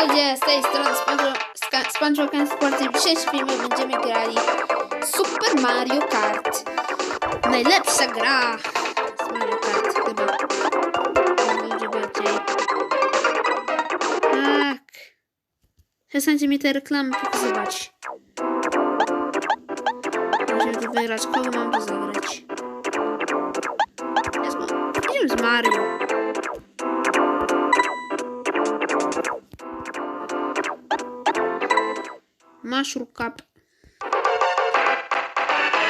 Ludzie, z tej strony SpongeBob Sport i w dzisiejszym filmie będziemy grali Super Mario Kart. Najlepsza gra z Mario Kart chyba. Będzie bardziej. Tak. Przestańcie mi te reklamy pokazywać. Musimy tu wygrać. Kogo mam tu zagrać? Idziemy z Mario. Mushroom Cup.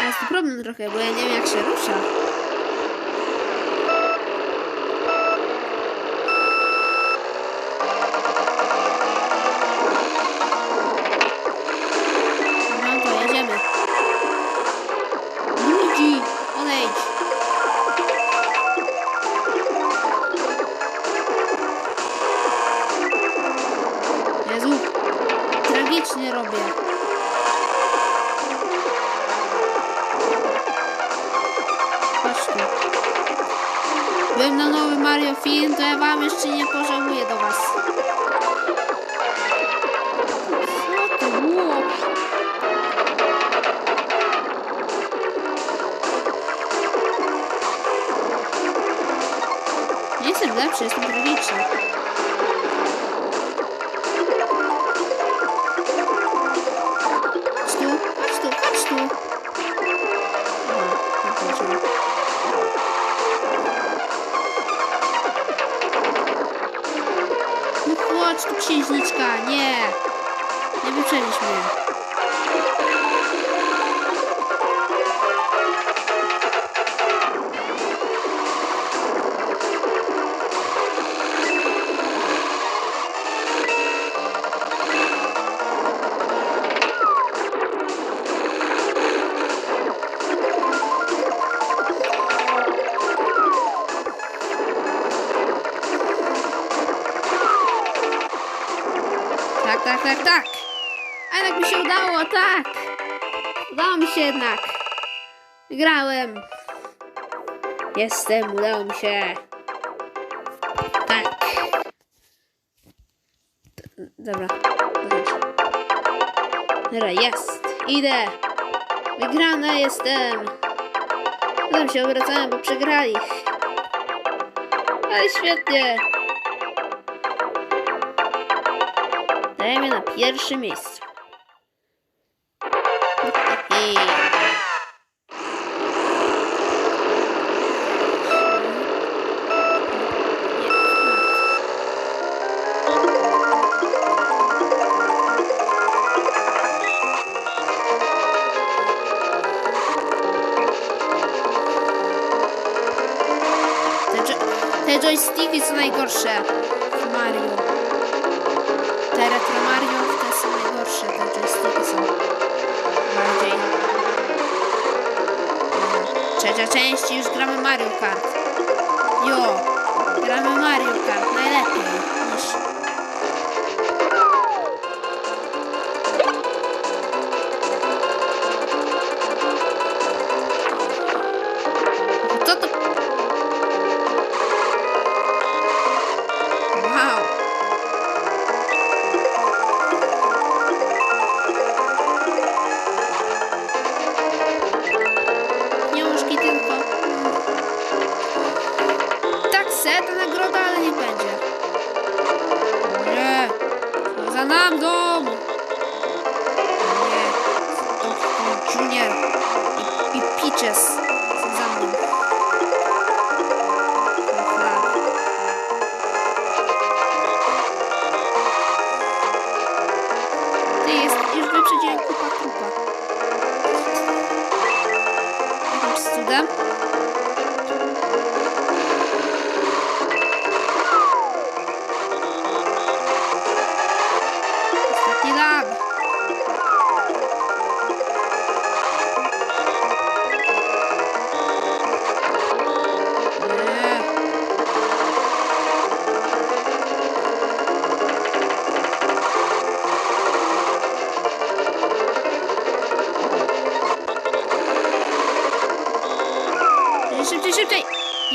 A jest problem trochę, bo ja nie wiem jak się rusza. Tragicznie robię. Tu. Byłem na nowy Mario film, to ja wam jeszcze nie pożałuję do was. Co to było? Nie jestem lepszy, jestem tragiczny. Chodź tu księżniczka, nie. Nie wyprzedzisz Tak, tak. A jednak mi się udało, tak. Udało mi się jednak. Wygrałem. Jestem, udało mi się. Tak. Dobra. Dobra, jest. Idę. Wygrana jestem. Potem się obracałem, bo przegrali. Ale świetnie. Dajemy na pierwsze miejsce. Jo- te joysticki są najgorsze. Te retro Mario te są najgorsze, te joysticki są bardziej. Trzecia część już gramy Mario Kart. Jo, gramy Mario Kart najlepiej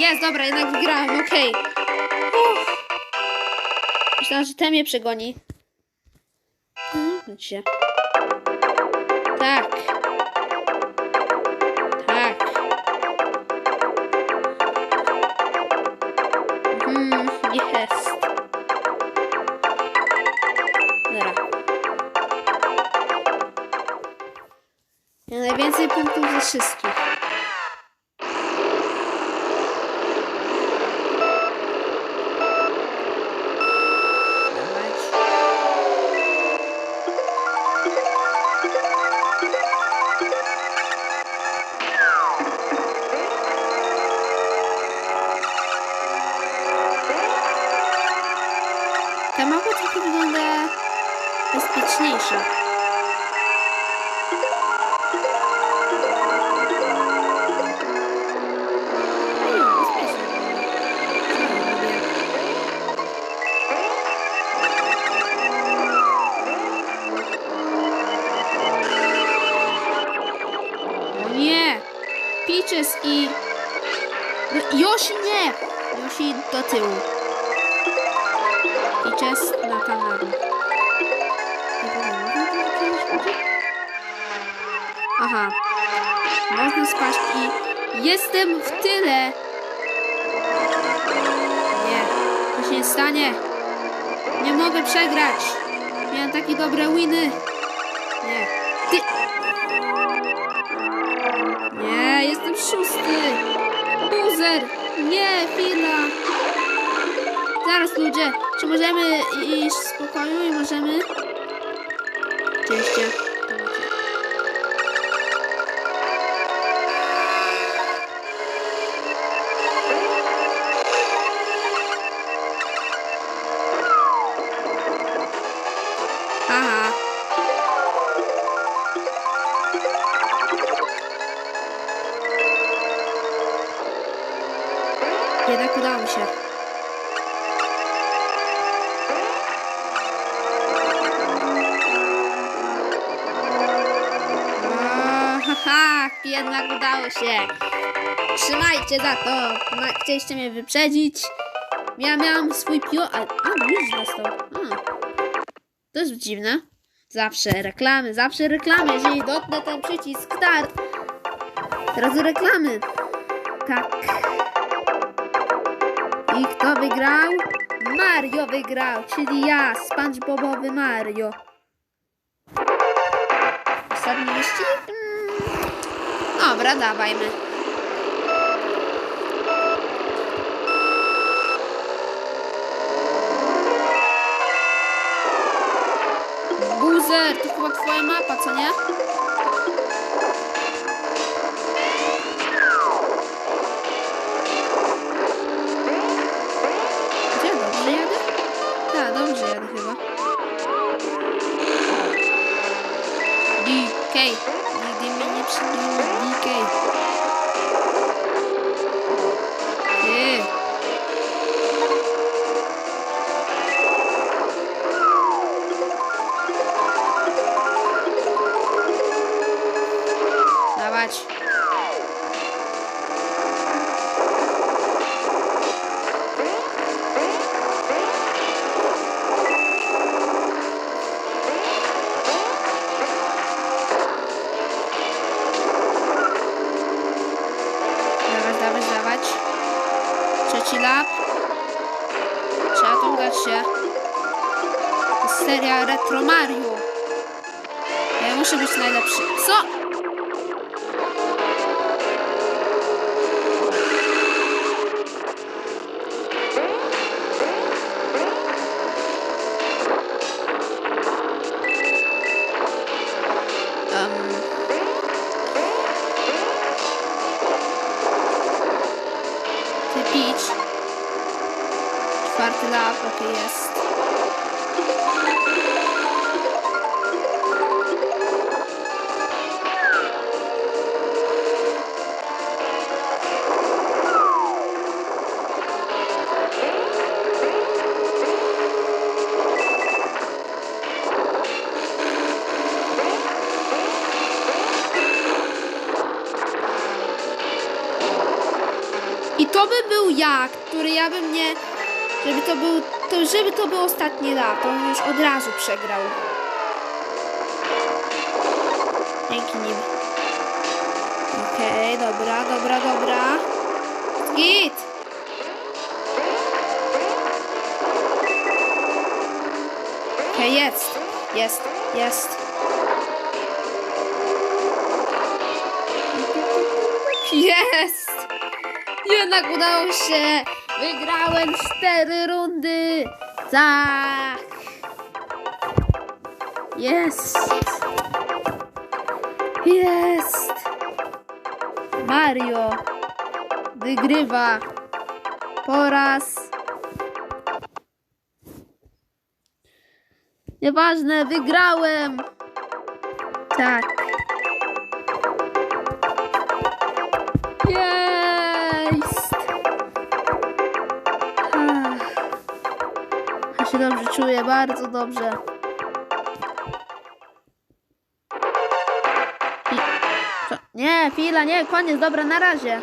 Jest, dobra, jednak wygrałem, okej. Uff. Myślałam, że ten mnie przegoni. cofnąć się. Tak. Tak. Mhm, jest. Dobra. Ja najwięcej punktów ze wszystkich. Peaches i... Yoshi nie! Yoshi do tyłu. Peaches na kanarę. Aha. Można spaść i... Jestem w tyle! Nie. To się nie stanie. Nie mogę przegrać. Miałem takie dobre winy. Nie. Ty... Ludzie, czy możemy iść w spokoju i możemy? Oczywiście. Jednak udało mi się. Haha, jednak udało się. Trzymajcie za to. Chcieliście mnie wyprzedzić. Ja miałam swój pio... A, a już dostał. A. To jest dziwne. Zawsze reklamy, zawsze reklamy. Jeżeli dotknę ten przycisk, start. Teraz reklamy. Tak. I kto wygrał? Mario wygrał, czyli ja, SpongeBobowy Mario. Ostatni wyścig? Dobra, dawajmy. Buzer, to chyba twoja mapa, co nie? Jadę? Tak. Nigdy mnie nie przybiło Retro Mario. Ja muszę być najlepszy. Co? Czwarty lap, okej jest. To by był ja, który ja bym nie. Żeby to był. To, żeby to był ostatni lap, on już od razu przegrał. Dzięki nim. Okej, dobra, dobra, dobra. Git! Okej, jest, jest, jest. Jest! Jednak udało się! Wygrałem cztery rundy! Tak! Jest! Jest! Mario wygrywa po raz. Nieważne, wygrałem! Tak. Czuję, bardzo dobrze. Nie, chwila, nie, koniec, dobra, na razie.